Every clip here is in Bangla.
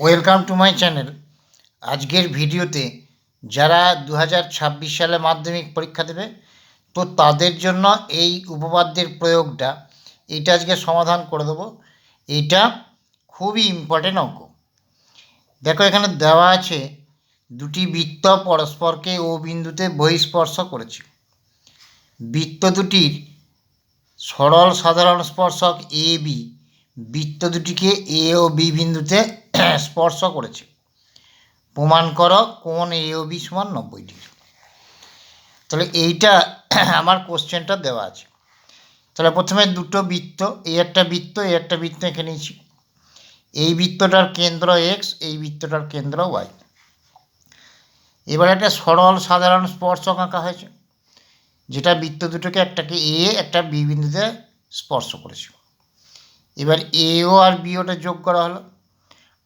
ওয়েলকাম টু মাই চ্যানেল আজকের ভিডিওতে যারা দু সালে মাধ্যমিক পরীক্ষা দেবে, তো তাদের জন্য এই উপপাদ্যের প্রয়োগটা, এটা আজকে সমাধান করে দেবো। এটা খুবই ইম্পর্টেন্ট অঙ্ক। দেখো, এখানে দেওয়া আছে, দুটি বৃত্ত পরস্পরকে ও বিন্দুতে বহিঃস্পর্শ করেছে। বৃত্ত দুটির সরল সাধারণ স্পর্শক এ বি, বৃত্ত দুটিকে এ ও বি বিন্দুতে স্পর্শ করেছে। প্রমাণ করো, কোন এ ও বি সমান নব্বই ডিগ্রি। তাহলে এইটা আমার কোশ্চেনটা দেওয়া আছে। তাহলে প্রথমে দুটো বৃত্ত, এই একটা বৃত্ত, এই একটা বৃত্ত এঁকে নিয়েছি। এই বৃত্তটার কেন্দ্র এক্স এই বৃত্তটার কেন্দ্র ওয়াই এবার একটা সরল সাধারণ স্পর্শক আঁকা হয়েছে। যেটা বৃত্ত দুটোকে একটাকে এ, একটা বি বিন্দুতে স্পর্শ করেছে। এবার এ ও আর বি ওটা যোগ করা হলো।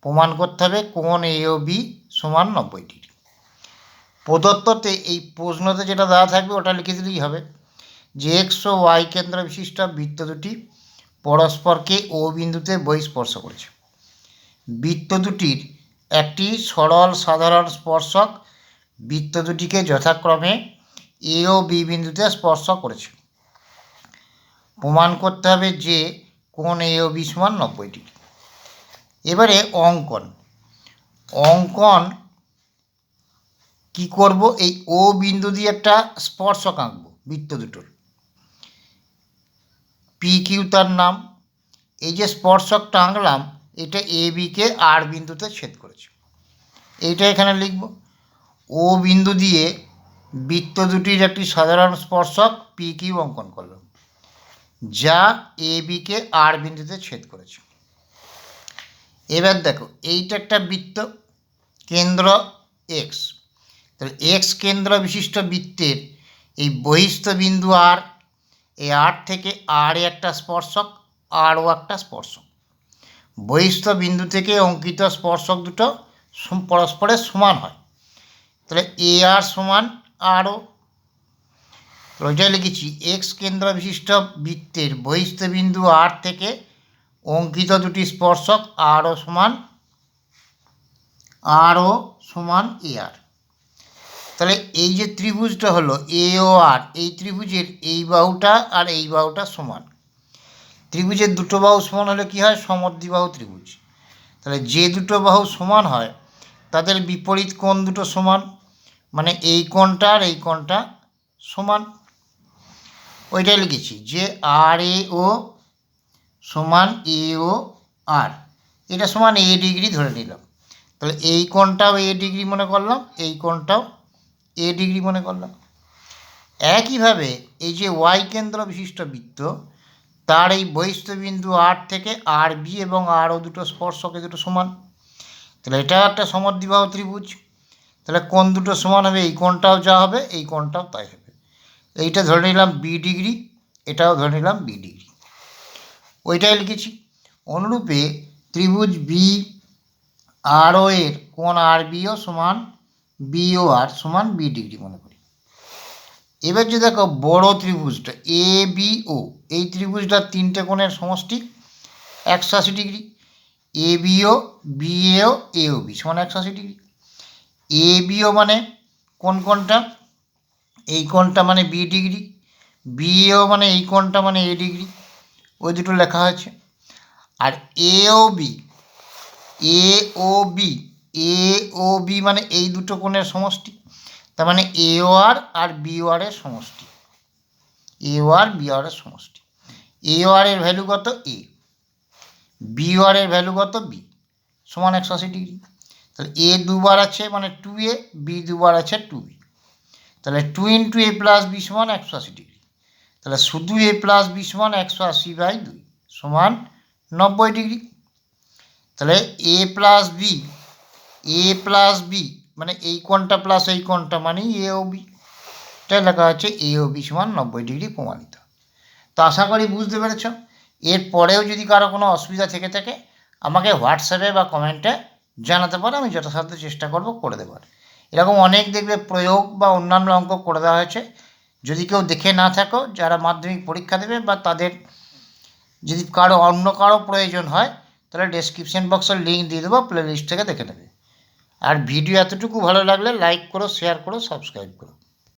প্রমাণ করতে হবে কোন এ ও বি সমান নব্বই ডিগ্রি। প্রদত্ততে এই প্রশ্নতে যেটা দেওয়া থাকবে ওটা লিখে দিলেই হবে। যে এক্স ও ওয়াই কেন্দ্র বিশিষ্ট বৃত্ত দুটি পরস্পরকে ও বিন্দুতে বই স্পর্শ করেছে। বৃত্ত দুটির একটি সরল সাধারণ স্পর্শক বৃত্ত দুটিকে যথাক্রমে এ ও বি বিন্দুতে স্পর্শ করেছে। প্রমাণ করতে হবে যে কোন এ ও বি সমান নব্বই ডিগ্রি। এবারে অঙ্কন। অঙ্কন কি করব? এই ও বিন্দু দিয়ে একটা স্পর্শক আঁকবো, বৃত্ত দুটোর। পি কিউ তার নাম। এই যে স্পর্শকটা আঁকলাম, এটা এ বিকে আর বিন্দুতে ছেদ করেছে। এইটা এখানে লিখব। ও বিন্দু দিয়ে বৃত্ত দুটির একটি সাধারণ স্পর্শক পি কিউ অঙ্কন করলাম। যা এ বিকে আর বিন্দুতে ছেদ করেছে। এবার দেখো, এইটা একটা বৃত্ত, কেন্দ্র এক্স তাহলে এক্স কেন্দ্র বিশিষ্ট বৃত্তের এই বহিস্থ বিন্দু আর এই আর থেকে আর একটা স্পর্শক আরও একটা স্পর্শক। বহিস্থ বিন্দু থেকে অঙ্কিত স্পর্শক দুটো পরস্পরের সমান হয়। তাহলে এ আর সমান আরও ওইটাই লিখেছি এক্স কেন্দ্র বিশিষ্ট বৃত্তের বহিস্থ বিন্দু আর থেকে অঙ্কিত দুটি স্পর্শক আরও সমান আরও সমান এ আর। তাহলে এই যে ত্রিভুজটা হলো এ ও আর, এই ত্রিভুজের এই বাহুটা আর এই বাহুটা সমান। ত্রিভুজের দুটো বাহু সমান হলে কী হয়? সমদ্বিবাহু ত্রিভুজ। তাহলে যে দুটো বাহু সমান হয়, তাদের বিপরীত কোণ দুটো সমান মানে এই কোণটা আর এই কোণটা সমান। ওইটাই লিখেছি যে আর এ ও সমান এ ও আর এটা সমান এ ডিগ্রি ধরে নিলাম। তাহলে এই কোণটাও এ ডিগ্রি মনে করলাম, এই কোণটাও এ ডিগ্রি মনে করলাম। একইভাবে এই যে ওয়াই কেন্দ্র বিশিষ্ট বৃত্ত, তার এই বহিস্থ বিন্দু আর থেকে আর বি এবং আরও দুটো স্পর্শকে দুটো সমান। তাহলে এটাও একটা সমদ্বিবাহ ত্রিভুজ। তাহলে কোণ দুটো সমান হবে, এই কোণটাও যা হবে, এই কোণটাও তাই হবে। এইটা ধরে নিলাম বি ডিগ্রি এটাও ধরে নিলাম বি ডিগ্রি ওইটাই লিখেছি। অনুরূপে ত্রিভুজ বি আর এর কোণ আর বিও সমান বি ও আর সমান বি ডিগ্রি মনে করি। এবার যদি দেখো বড় ত্রিভুজটা এ বি ও এই ত্রিভুজটার তিনটে কোণের সমষ্টি, একশো আশি ডিগ্রি এ বিও বিএও এও বি সমান একশো আশি ডিগ্রি এ বিও মানে কোন কোনটা এই কোণটা মানে বি ডিগ্রি বিএও মানে এই কোণটা মানে এ ডিগ্রি ওই দুটো লেখা হয়েছে। আর A O B A O B A O B মানে এই দুটো কোণের সমষ্টি। তার মানে এ ও আর আর বি আর এর সমষ্টি। এ ও আর বি আর এর সমষ্টি। এ ও আর এর ভ্যালু কত? এ বি ও আর এর ভ্যালু কত? বি সমান একশো আশি ডিগ্রি তাহলে এ দুবার আছে মানে টু এ বি দুবার আছে টু বি তাহলে two into A plus B সমান একশো আশি ডিগ্রি তাহলে শুধু এ প্লাস বি সমান একশো আশি বাই দুই সমান নব্বই ডিগ্রি তাহলে A plus B A plus B মানে এই কোণটা প্লাস এই কোণটা মানেই এ ও বি এটা লেখা হচ্ছে এ ও বি সমান নব্বই ডিগ্রি প্রমাণিত। তো আশা করি বুঝতে পেরেছ। এর পরেও যদি কারও কোনো অসুবিধা থেকে থাকে, আমাকে হোয়াটসঅ্যাপে বা কমেন্টে জানাতে পারো, আমি যথাসাধ্য চেষ্টা করব করে দেবার। এরকম অনেক দেখবে প্রয়োগ বা অন্যান্য অঙ্ক করে দেওয়া হয়েছে। যদি কেউ দেখে না থাকো, যারা মাধ্যমিক পরীক্ষা দেবে বা তাদের যদি কারও অন্য কারও প্রয়োজন হয়, তাহলে ডেসক্রিপশন বক্সের লিঙ্ক দিয়ে দেবো প্লে লিস্ট থেকে দেখে নেবে। আর ভিডিও এতটুকু ভালো লাগলে লাইক করো শেয়ার করো সাবস্ক্রাইব করো।